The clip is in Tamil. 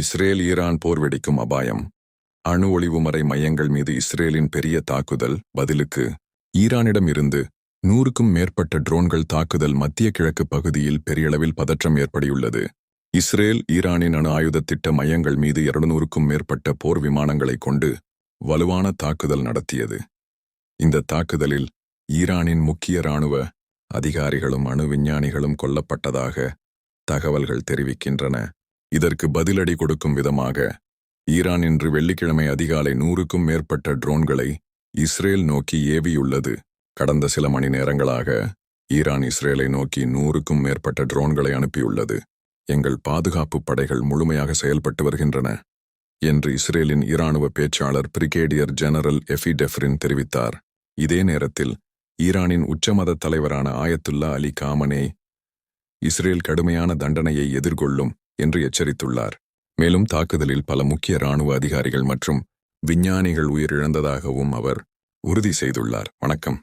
இஸ்ரேல் ஈரான் போர் வெடிக்கும் அபாயம். அணு ஒளிவுமறை மையங்கள் மீது இஸ்ரேலின் பெரிய தாக்குதல் பதிலுக்கு ஈரானிடம் இருந்து நூறுக்கும் மேற்பட்ட ட்ரோன்கள் தாக்குதல் மத்திய கிழக்கு பகுதியில் பெரியளவில் பதற்றம் ஏற்படியுள்ளது இஸ்ரேல் ஈரானின் அணு ஆயுத திட்ட மையங்கள் மீது இருநூறுக்கும் மேற்பட்ட போர் விமானங்களைக் கொண்டு வலுவான தாக்குதல் நடத்தியது. இந்த தாக்குதலில் ஈரானின் முக்கிய இராணுவ அதிகாரிகளும் அணு விஞ்ஞானிகளும் கொல்லப்பட்டதாக தகவல்கள் தெரிவிக்கின்றன. இதற்கு பதிலடி கொடுக்கும் விதமாக ஈரான் இன்று வெள்ளிக்கிழமை அதிகாலை நூறுக்கும் மேற்பட்ட ட்ரோன்களை இஸ்ரேல் நோக்கி ஏவியுள்ளது. கடந்த சில மணி நேரங்களாக ஈரான் இஸ்ரேலை நோக்கி நூறுக்கும் மேற்பட்ட ட்ரோன்களை அனுப்பியுள்ளது. எங்கள் பாதுகாப்பு படைகள் முழுமையாக செயல்பட்டு வருகின்றன என்று இஸ்ரேலின் இராணுவ பேச்சாளர் பிரிகேடியர் ஜெனரல் எஃபி டெஃப்ரின் தெரிவித்தார். இதே நேரத்தில் ஈரானின் உச்சமத தலைவரான ஆயத்துல்லா அலி காமனே இஸ்ரேல் கடுமையான தண்டனையை எதிர்கொள்ளும் என்று எச்சரித்துள்ளார். மேலும் தாக்குதலில் பல முக்கிய இராணுவ அதிகாரிகள் மற்றும் விஞ்ஞானிகள் உயிரிழந்ததாகவும் அவர் உறுதி செய்துள்ளார். வணக்கம்.